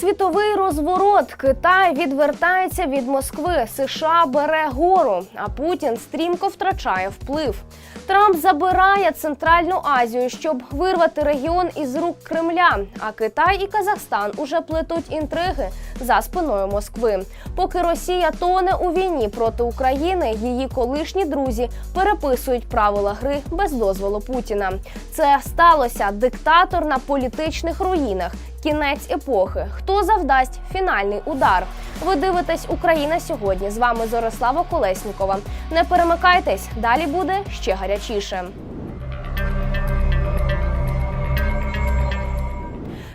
Світовий розворот Китай відвертається від Москви. США бере гору, а Путін стрімко втрачає вплив. Трамп забирає Центральну Азію, щоб вирвати регіон із рук Кремля. А Китай і Казахстан уже плетуть інтриги за спиною Москви. Поки Росія тоне у війні проти України, її колишні друзі переписують правила гри без дозволу Путіна. Це сталося диктатор на політичних руїнах. Кінець епохи. Хто завдасть фінальний удар? Ви дивитесь Україна сьогодні. З вами Зорислава Колеснікова. Не перемикайтесь, далі буде ще гарячіше.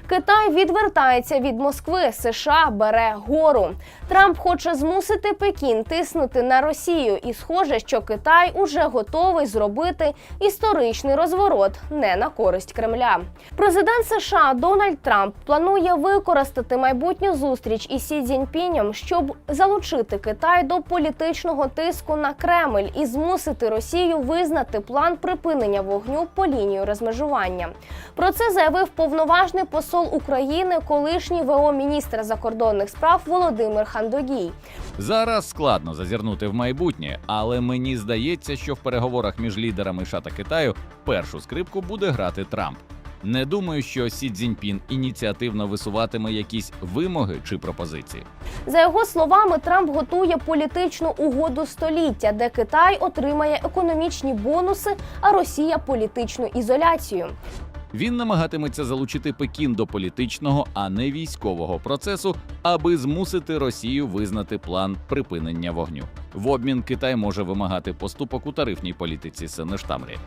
Китай відвертається від Москви. США бере гору. Трамп хоче змусити Пекін тиснути на Росію, і схоже, що Китай уже готовий зробити історичний розворот не на користь Кремля. Президент США Дональд Трамп планує використати майбутню зустріч із Сі Цзіньпінем, щоб залучити Китай до політичного тиску на Кремль і змусити Росію визнати план припинення вогню по лінію розмежування. Про це заявив повноважний посол України, колишній ВО міністра закордонних справ Володимир Хандогій. Зараз складно зазирнути в майбутнє, але мені здається, що в переговорах між лідерами США та Китаю першу скрипку буде грати Трамп. Не думаю, що Сі Цзіньпін ініціативно висуватиме якісь вимоги чи пропозиції. За його словами, Трамп готує політичну угоду століття, де Китай отримає економічні бонуси, а Росія політичну ізоляцію. Він намагатиметься залучити Пекін до політичного, а не військового процесу, аби змусити Росію визнати план припинення вогню. В обмін Китай може вимагати поступок у тарифній політиці Сенештамрі.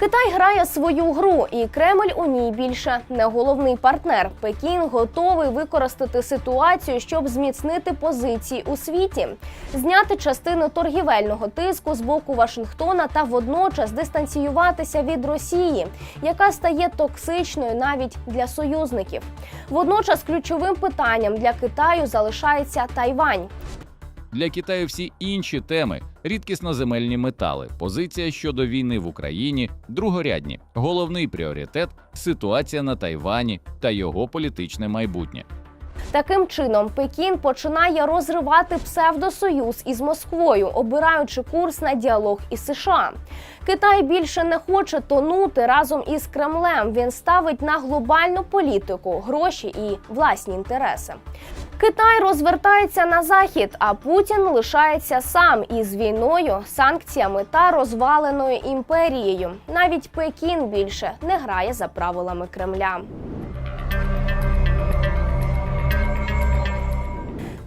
Китай грає свою гру, і Кремль у ній більше не головний партнер. Пекін готовий використати ситуацію, щоб зміцнити позиції у світі, зняти частину торгівельного тиску з боку Вашингтона та водночас дистанціюватися від Росії, яка стає токсичною навіть для союзників. Водночас ключовим питанням для Китаю залишається Тайвань. Для Китаю всі інші теми рідкісноземельні метали, позиція щодо війни в Україні, другорядні, головний пріоритет ситуація на Тайвані та його політичне майбутнє. Таким чином, Пекін починає розривати псевдосоюз із Москвою, обираючи курс на діалог із США. Китай більше не хоче тонути разом із Кремлем. Він ставить на глобальну політику, гроші і власні інтереси. Китай розвертається на захід, а Путін лишається сам із війною, санкціями та розваленою імперією. Навіть Пекін більше не грає за правилами Кремля.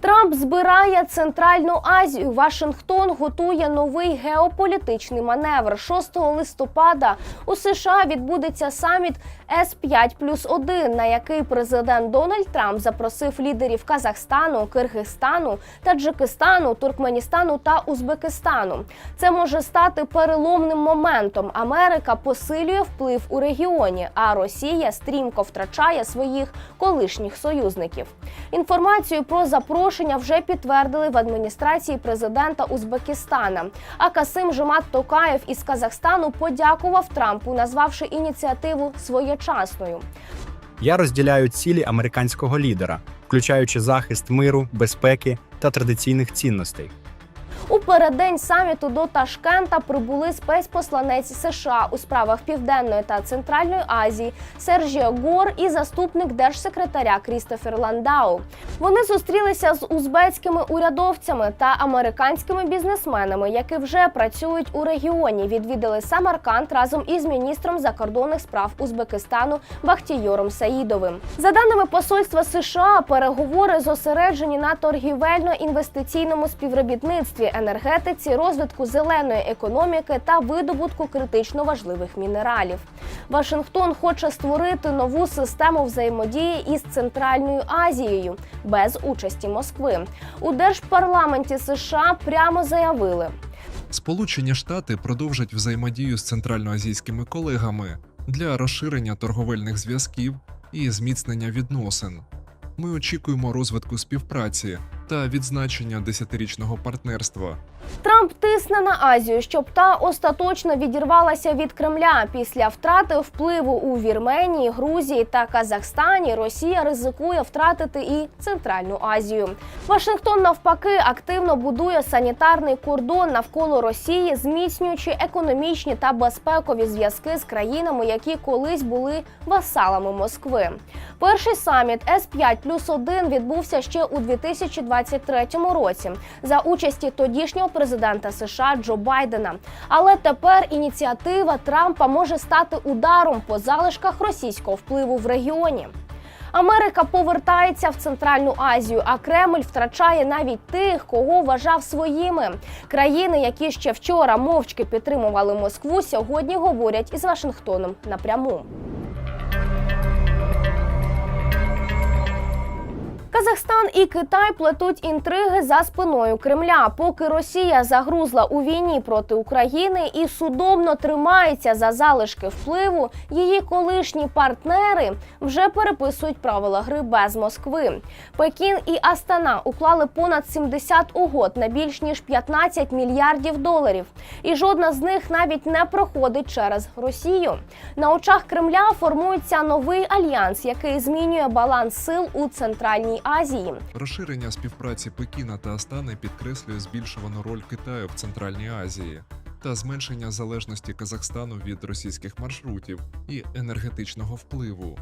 Трамп збирає Центральну Азію. Вашингтон готує новий геополітичний маневр. 6 листопада у США відбудеться саміт С-5 плюс 1, на який президент Дональд Трамп запросив лідерів Казахстану, Киргизстану, Таджикистану, Туркменістану та Узбекистану. Це може стати переломним моментом. Америка посилює вплив у регіоні, а Росія стрімко втрачає своїх колишніх союзників. Інформацію про запрошення вже підтвердили в адміністрації президента Узбекистана. А Касим Жомат Токаєв із Казахстану подякував Трампу, назвавши ініціативу своєчасною. Я розділяю цілі американського лідера, включаючи захист миру, безпеки та традиційних цінностей. У переддень саміту до Ташкента прибули спецпосланець США у справах Південної та Центральної Азії Сержіо Гор і заступник держсекретаря Крістофер Ландау. Вони зустрілися з узбецькими урядовцями та американськими бізнесменами, які вже працюють у регіоні. Відвідали Самарканд разом із міністром закордонних справ Узбекистану Бахтійором Саїдовим. За даними посольства США, переговори зосереджені на торгівельно-інвестиційному співробітництві, енергетиці, розвитку зеленої економіки та видобутку критично важливих мінералів. Вашингтон хоче створити нову систему взаємодії із Центральною Азією без участі Москви. У держпарламенті США прямо заявили. Сполучені Штати продовжать взаємодію з центральноазійськими колегами для розширення торговельних зв'язків і зміцнення відносин. Ми очікуємо розвитку співпраці, та відзначення десятирічного партнерства. Трамп тисне на Азію, щоб та остаточно відірвалася від Кремля. Після втрати впливу у Вірменії, Грузії та Казахстані Росія ризикує втратити і Центральну Азію. Вашингтон навпаки активно будує санітарний кордон навколо Росії, зміцнюючи економічні та безпекові зв'язки з країнами, які колись були васалами Москви. Перший саміт С-5 плюс 1 відбувся ще у 2023 році за участі тодішнього президента США Джо Байдена. Але тепер ініціатива Трампа може стати ударом по залишках російського впливу в регіоні. Америка повертається в Центральну Азію, а Кремль втрачає навіть тих, кого вважав своїми. Країни, які ще вчора мовчки підтримували Москву, сьогодні говорять із Вашингтоном напряму. Казахстан і Китай плетуть інтриги за спиною Кремля, поки Росія загрузла у війні проти України і судомно тримається за залишки впливу. Її колишні партнери вже переписують правила гри без Москви. Пекін і Астана уклали понад 70 угод на більш ніж 15 мільярдів доларів, і жодна з них навіть не проходить через Росію. На очах Кремля формується новий альянс, який змінює баланс сил у центральній Азії. Розширення співпраці Пекіна та Астани підкреслює збільшувану роль Китаю в Центральній Азії та зменшення залежності Казахстану від російських маршрутів і енергетичного впливу.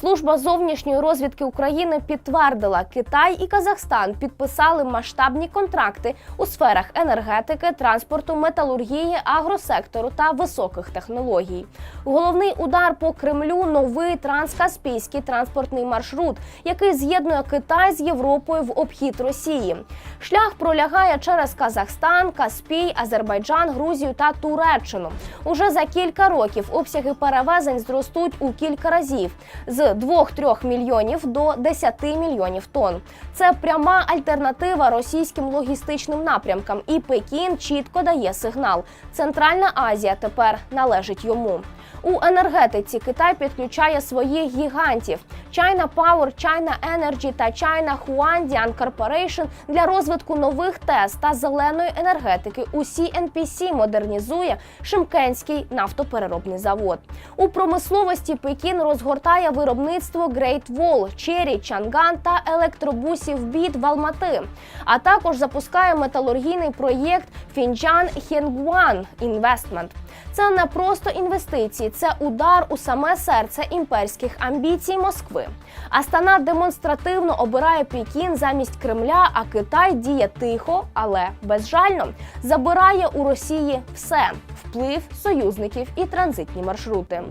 Служба зовнішньої розвідки України підтвердила, Китай і Казахстан підписали масштабні контракти у сферах енергетики, транспорту, металургії, агросектору та високих технологій. Головний удар по Кремлю новий транскаспійський транспортний маршрут, який з'єднує Китай з Європою в обхід Росії. Шлях пролягає через Казахстан, Каспій, Азербайджан, Грузію та Туреччину. Уже за кілька років обсяги перевезень зростуть у кілька разів з 2-3 мільйонів до 10 мільйонів тонн. Це пряма альтернатива російським логістичним напрямкам, і Пекін чітко дає сигнал. Центральна Азія тепер належить йому. У енергетиці Китай підключає своїх гігантів China Power, China Energy та China Huandian Corporation для розвитку нових ТЕС та зеленої енергетики. У CNPC модернізує Шимкенський нафтопереробний завод. У промисловості Пекін розгортає виробництво Great Wall, Черрі, Чанган та електробусів БІД в Алмати. А також запускає металургійний проєкт Фінджан Хенгуан Інвестмент. Це не просто інвестиції, це удар у саме серце імперських амбіцій Москви. Астана демонстративно обирає Пекін замість Кремля, а Китай діє тихо, але безжально. Забирає у Росії все: вплив союзників і транзитні маршрути.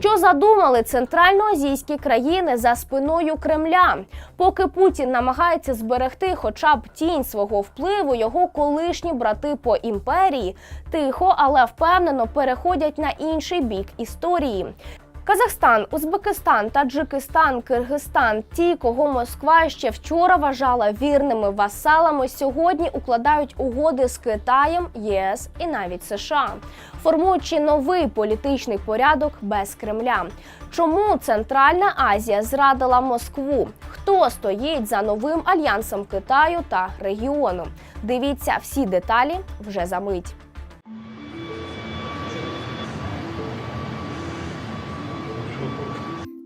Що задумали центральноазійські країни за спиною Кремля? Поки Путін намагається зберегти хоча б тінь свого впливу, його колишні брати по імперії тихо, але впевнено переходять на інший бік історії. Казахстан, Узбекистан, Таджикистан, Киргизстан, ті, кого Москва ще вчора вважала вірними васалами, сьогодні укладають угоди з Китаєм, ЄС і навіть США, формуючи новий політичний порядок без Кремля. Чому Центральна Азія зрадила Москву? Хто стоїть за новим альянсом Китаю та регіону? Дивіться всі деталі вже за мить.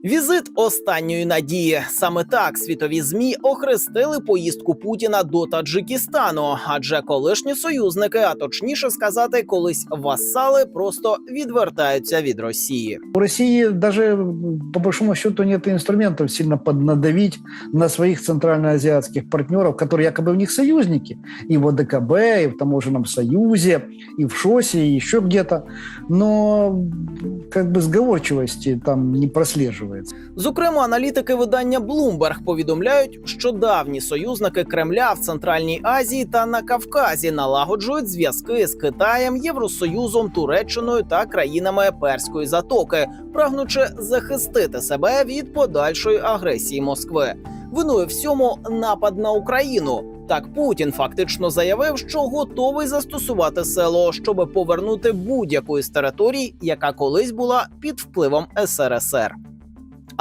Візит останньої надії. Саме так світові змі охрестили поїздку Путіна до Таджикистану, адже колишні союзники, а точніше сказати, колись васали, просто відвертаються від Росії. У России даже по большому счету нет инструментов сильно поднадавить на своих центральноазиатских партнеров, которые якобы у них союзники и в ОДКБ, и в таможенном союзе, и в ШОСе, и еще где-то. Но как бы сговорчивости там не прослеживается. Зокрема, аналітики видання Bloomberg повідомляють, що давні союзники Кремля в Центральній Азії та на Кавказі налагоджують зв'язки з Китаєм, Євросоюзом, Туреччиною та країнами Перської затоки, прагнучи захистити себе від подальшої агресії Москви. Винує всьому напад на Україну. Так Путін фактично заявив, що готовий застосувати село, щоб повернути будь-яку із територій, яка колись була під впливом СРСР.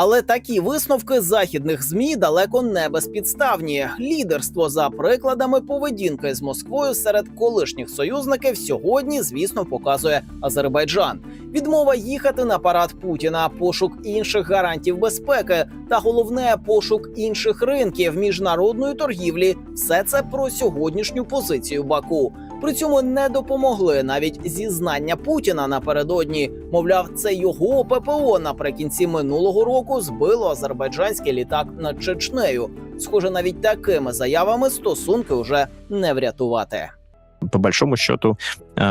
Але такі висновки західних змі далеко не безпідставні. Лідерство за прикладами поведінки з Москвою серед колишніх союзників сьогодні, звісно, показує Азербайджан. Відмова їхати на парад Путіна, пошук інших гарантів безпеки та головне пошук інших ринків міжнародної торгівлі. Все це про сьогоднішню позицію Баку. При цьому не допомогли навіть зізнання Путіна напередодні. Мовляв, це його ППО наприкінці минулого року збило азербайджанський літак над Чечнею. Схоже, навіть такими заявами стосунки вже не врятувати. по большому счету,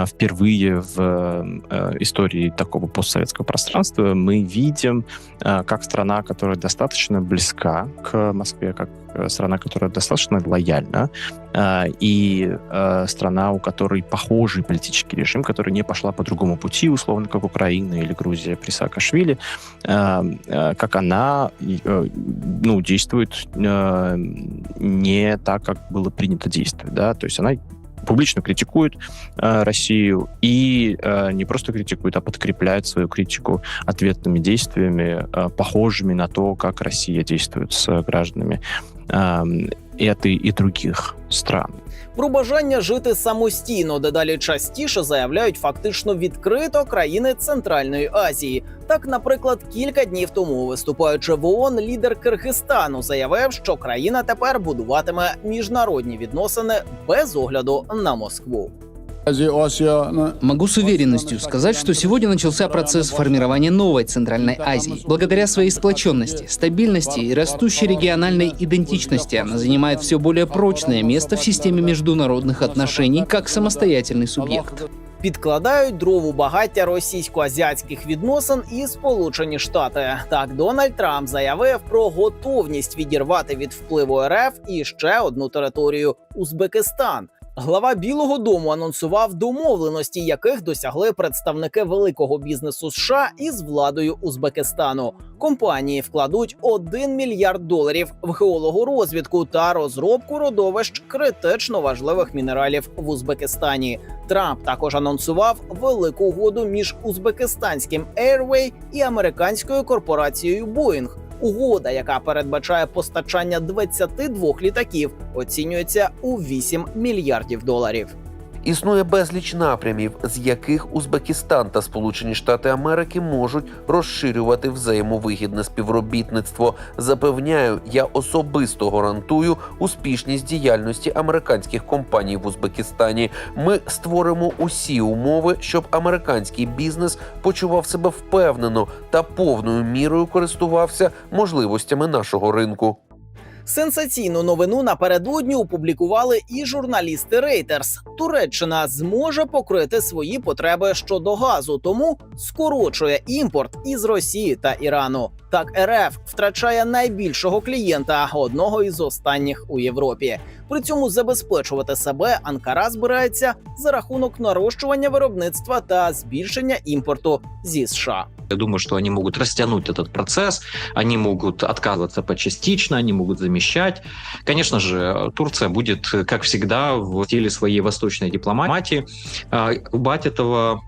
впервые в э, истории такого постсоветского пространства мы видим, э, как страна, которая достаточно близка к Москве, как э, страна, которая достаточно лояльна, э, и э, страна, у которой похожий политический режим, которая не пошла по другому пути, условно, как Украина или Грузия при Саакашвили, э, э, как она э, ну, действует э, не так, как было принято действовать. Да? То есть она публично критикует э, Россию и э, не просто критикует, а подкрепляет свою критику ответными действиями, э, похожими на то, как Россия действует с гражданами э, этой и других стран. Про бажання жити самостійно дедалі частіше заявляють фактично відкрито країни Центральної Азії. Так, наприклад, кілька днів тому, виступаючи в ООН, лідер Киргизстану заявив, що країна тепер будуватиме міжнародні відносини без огляду на Москву. Могу с уверенностью сказать, что сегодня начался процесс формирования новой Центральной Азии. Благодаря своей сплоченности, стабильности и растущей региональной идентичности она занимает все более прочное место в системе международных отношений как самостоятельный субъект. Підкладають дрову багаття російсько-азіатських відносин і Сполучені Штати. Так, Дональд Трамп заявив про готовність відірвати від впливу РФ і ще одну територію Узбекистан. Глава Білого Дому анонсував домовленості, яких досягли представники великого бізнесу США із владою Узбекистану. Компанії вкладуть 1 мільярд доларів в геологорозвідку та розробку родовищ критично важливих мінералів в Узбекистані. Трамп також анонсував велику угоду між узбекистанським Airway і американською корпорацією Boeing. Угода, яка передбачає постачання 22 літаків, оцінюється у 8 мільярдів доларів. Існує безліч напрямів, з яких Узбекистан та Сполучені Штати Америки можуть розширювати взаємовигідне співробітництво. Запевняю, я особисто гарантую успішність діяльності американських компаній в Узбекистані. Ми створимо усі умови, щоб американський бізнес почував себе впевнено та повною мірою користувався можливостями нашого ринку. Сенсаційну новину напередодні опублікували і журналісти Reuters. Туреччина зможе покрити свої потреби щодо газу, тому скорочує імпорт із Росії та Ірану. Так РФ втрачає найбільшого клієнта, одного із останніх у Європі. При цьому забезпечувати себе Анкара збирається за рахунок нарощування виробництва та збільшення імпорту зі США. Я думаю, что они могут растянуть этот процесс, они могут отказываться почастично, они могут замещать. Конечно же, Турция будет, как всегда, в стиле своей восточной дипломатии а, рубать этого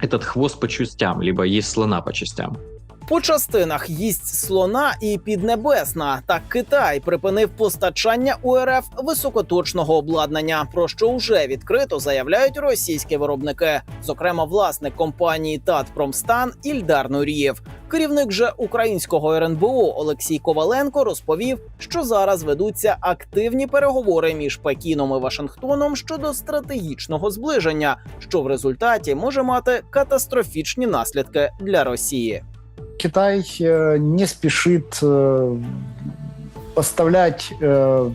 этот хвост по частям, либо есть слона по частям. По частинах їсть слона і піднебесна. Так Китай припинив постачання УРФ високоточного обладнання, про що вже відкрито заявляють російські виробники, зокрема власник компанії Татпромстан Ільдар Нурієв. Керівник же українського РНБО Олексій Коваленко розповів, що зараз ведуться активні переговори між Пекіном і Вашингтоном щодо стратегічного зближення, що в результаті може мати катастрофічні наслідки для Росії. Китай э, не спешит э, поставлять э,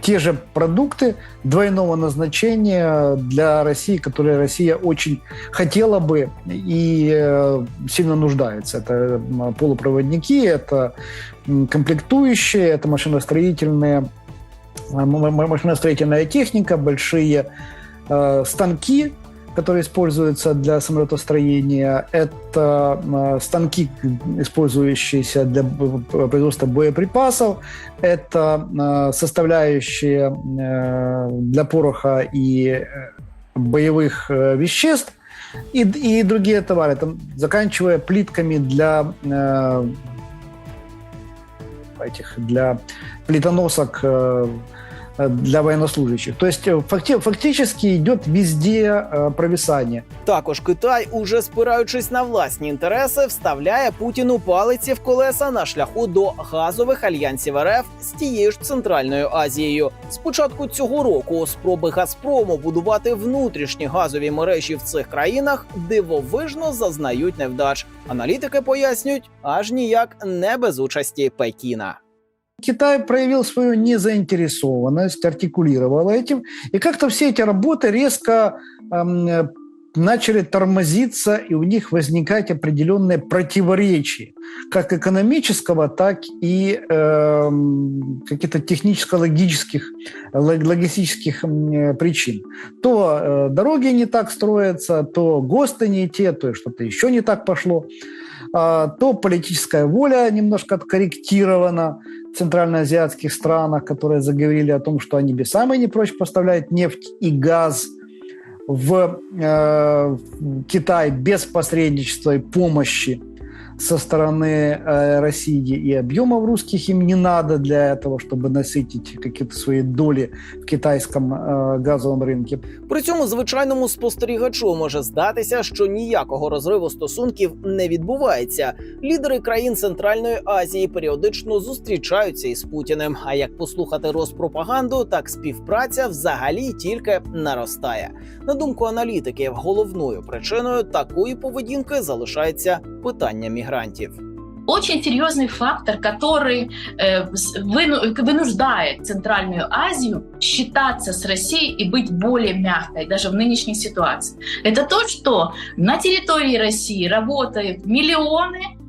те же продукты двойного назначения для России, которые Россия очень хотела бы и сильно нуждается. Это полупроводники, это комплектующие, это машиностроительные, машиностроительная техника, большие станки, которые используются для самолетостроения. Это э, станки, использующиеся для производства боеприпасов. Это э, составляющие э, для пороха и боевых веществ. И, и другие товары, там, заканчивая плитками для этих для плитоносок для военнослужащих. То есть э, факти- фактически идет везде э, провисание. Також Китай, уже спираючись на власні інтереси, вставляє Путіну палиці в колеса на шляху до газових альянсів РФ з тією ж Центральною Азією. З початку цього року спроби Газпрому будувати внутрішні газові мережі в цих країнах дивовижно зазнають невдач. Аналітики пояснюють, аж ніяк не без участі Пекіна. Китай проявил свою незаинтересованность, артикулировал этим, и как-то все эти работы резко э, начали тормозиться, и у них возникать определенные противоречия, как экономического, так и эм, каких-то техническо-логических, лог- логистических э, причин. То э, дороги не так строятся, то ГОСТы не те, то что-то еще не так пошло, то политическая воля немножко откорректирована, в центральноазиатских странах, которые заговорили о том, что они бы самые не прочь поставлять нефть и газ в э, в Китай без посредничества и помощи со стороны э, России и объемов русских им не надо для этого, чтобы насытить какие-то свои доли в китайском э, газовом рынке. При цьому звичайному спостерігачу може здатися, що ніякого розриву стосунків не відбувається. Лідери країн Центральної Азії періодично зустрічаються із Путіним. А як послухати розпропаганду, так співпраця взагалі тільки наростає. На думку аналітиків, головною причиною такої поведінки залишається питання мігрантів. очень серьезный фактор, который э, с- выну- вынуждает Центральную Азию считаться с Россией и быть более мягкой даже в нынешней ситуации. Это то, что на территории России работают миллионы э, миг-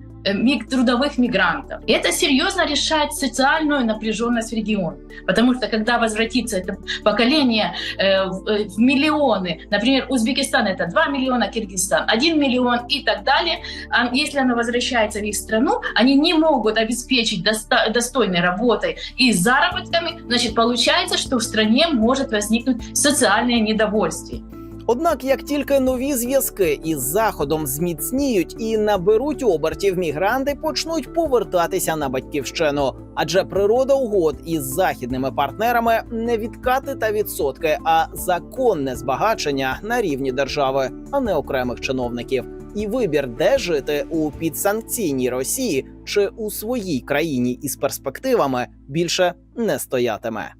трудовых мигрантов. И это серьезно решает социальную напряженность в регионе. Потому что когда возвратится это поколение э, э, в миллионы, например, Узбекистан это 2 миллиона, Киргизстан 1 миллион и так далее, а если она возвращается в их страну, они не могут обеспечить доста- достойной работой и заработками, значит, получается, что в стране может возникнуть социальное недовольствие. Однак, як тільки нові зв'язки із заходом зміцніють і наберуть обертів, мігранти почнуть повертатися на батьківщину. Адже природа угод із західними партнерами не відкати та відсотки, а законне збагачення на рівні держави, а не окремих чиновників. І вибір, де жити у підсанкційній Росії чи у своїй країні із перспективами, більше не стоятиме.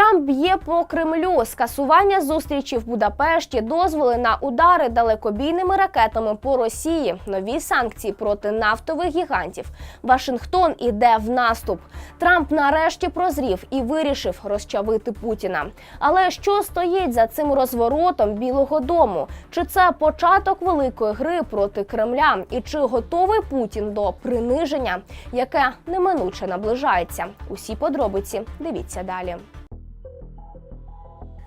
Трамп б'є по Кремлю. Скасування зустрічі в Будапешті, дозволи на удари далекобійними ракетами по Росії, нові санкції проти нафтових гігантів. Вашингтон іде в наступ. Трамп нарешті прозрів і вирішив розчавити Путіна. Але що стоїть за цим розворотом Білого Дому? Чи це початок великої гри проти Кремля? І чи готовий Путін до приниження, яке неминуче наближається? Усі подробиці дивіться далі.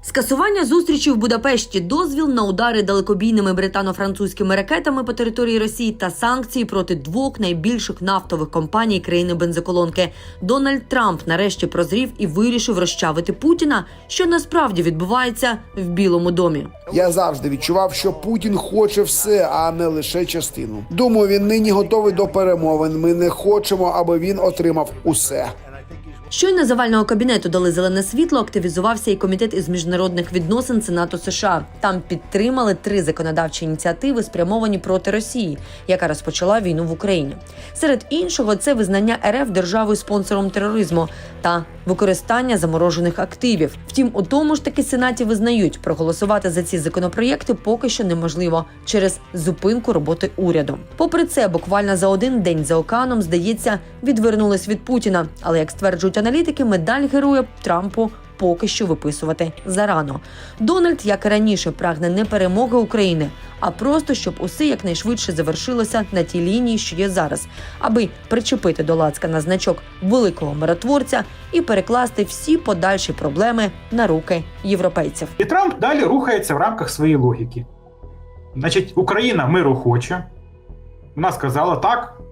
Скасування зустрічі в Будапешті, дозвіл на удари далекобійними британо-французькими ракетами по території Росії та санкції проти двох найбільших нафтових компаній країни бензоколонки. Дональд Трамп нарешті прозрів і вирішив розчавити Путіна, що насправді відбувається в Білому домі. Я завжди відчував, що Путін хоче все, а не лише частину. Думаю, він нині готовий до перемовин. Ми не хочемо, аби він отримав усе. Щойно завального кабінету дали зелене світло, активізувався і комітет із міжнародних відносин Сенату США. Там підтримали три законодавчі ініціативи, спрямовані проти Росії, яка розпочала війну в Україні. Серед іншого, це визнання РФ державою спонсором тероризму та використання заморожених активів. Втім, у тому ж таки сенаті визнають, проголосувати за ці законопроєкти поки що неможливо через зупинку роботи уряду. Попри це, буквально за один день за океаном, здається, відвернулись від Путіна. Але як стверджують аналітики, медаль героя Трампу. Поки що виписувати зарано. Дональд, як і раніше, прагне не перемоги України, а просто щоб усе якнайшвидше завершилося на тій лінії, що є зараз, аби причепити до лацка на значок великого миротворця і перекласти всі подальші проблеми на руки європейців. І Трамп далі рухається в рамках своєї логіки. Значить, Україна миру хоче. Вона сказала так,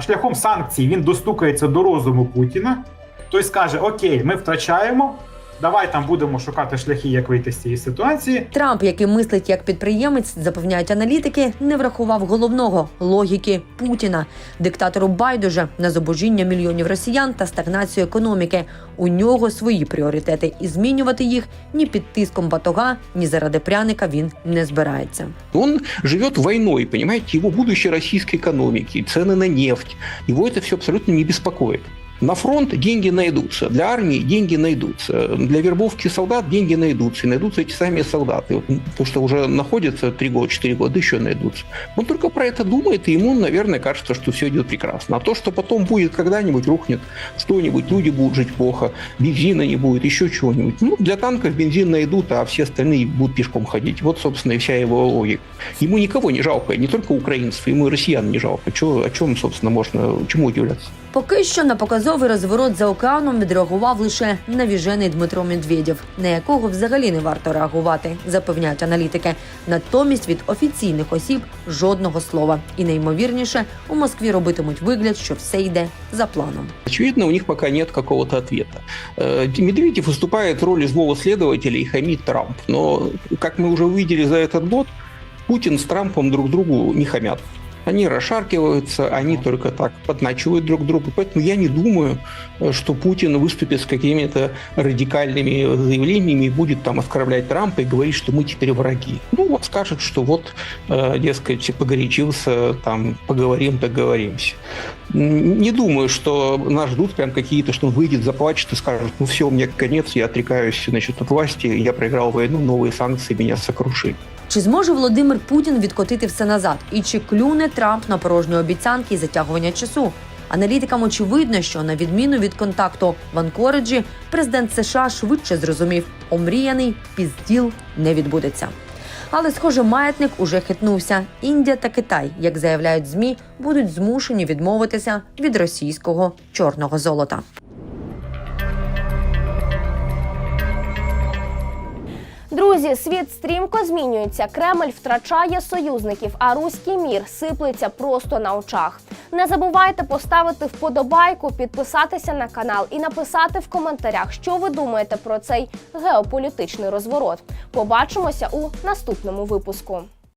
шляхом санкцій він достукається до розуму Путіна. Той скаже: Окей, ми втрачаємо. Давай там будемо шукати шляхи, як вийти з цієї ситуації. Трамп, який мислить як підприємець, запевняють аналітики, не врахував головного логіки Путіна, диктатору байдуже на зубожіння мільйонів росіян та стагнацію економіки. У нього свої пріоритети, і змінювати їх ні під тиском батога, ні заради пряника він не збирається. Он живет войной, понимаете, его будущее российской экономики, цены на нефть, его это все абсолютно не беспокоит. На фронт деньги найдутся, для армии деньги найдутся, для вербовки солдат деньги найдутся, и найдутся эти сами солдаты. Вот, то, что уже находятся 3 года, 4 года, еще найдутся. Он только про это думает, и ему, наверное, кажется, что все идет прекрасно. А то, что потом будет когда-нибудь рухнет что-нибудь, люди будут жить плохо, бензина не будет, еще чего-нибудь. Ну, для танков бензин найдут, а все остальные будут пешком ходить. Вот, собственно, и вся его логика. Ему никого не жалко, не только украинцев, ему и россиян не жалко. Чего, о чем, собственно, можно, чему удивляться? Поки що на показовий розворот за океаном відреагував лише навіжений Дмитро Медведєв, на якого взагалі не варто реагувати, запевняють аналітики. Натомість від офіційних осіб жодного слова. І найімовірніше у Москві робитимуть вигляд, що все йде за планом. Очевидно, у них пока нет какого-то ответа. Э, Медведев выступает в роли злого следователя и хамит Трамп. Но, как мы уже увидели за этот год, Путин с Трампом друг другу не хамят. Они расшаркиваются, они только так подначивают друг друга. Поэтому я не думаю, э, что Путин выступит с какими-то радикальными заявлениями и будет там оскорблять Трампа и говорить, что мы теперь враги. Ну, вот скажет, что вот, э, дескать, погорячился, там, поговорим, договоримся. Не думаю, что нас ждут прям какие-то, что он выйдет, заплачет и скажет, ну все, меня конец, я отрекаюсь значит, от власти, я проиграл войну, новые санкции меня сокрушили. Чи зможе Володимир Путін відкотити все назад? І чи клюне Трамп на порожні обіцянки і затягування часу? Аналітикам очевидно, що на відміну від контакту в Анкориджі, президент США швидше зрозумів, омріяний пізділ не відбудеться. Але, схоже, маятник уже хитнувся. Індія та Китай, як заявляють змі, будуть змушені відмовитися від російського чорного золота. Друзі, світ стрімко змінюється. Кремль втрачає союзників, а руський мір сиплеться просто на очах. Не забувайте поставити вподобайку, підписатися на канал і написати в коментарях, що ви думаєте про цей геополітичний розворот. Побачимося у наступному випуску.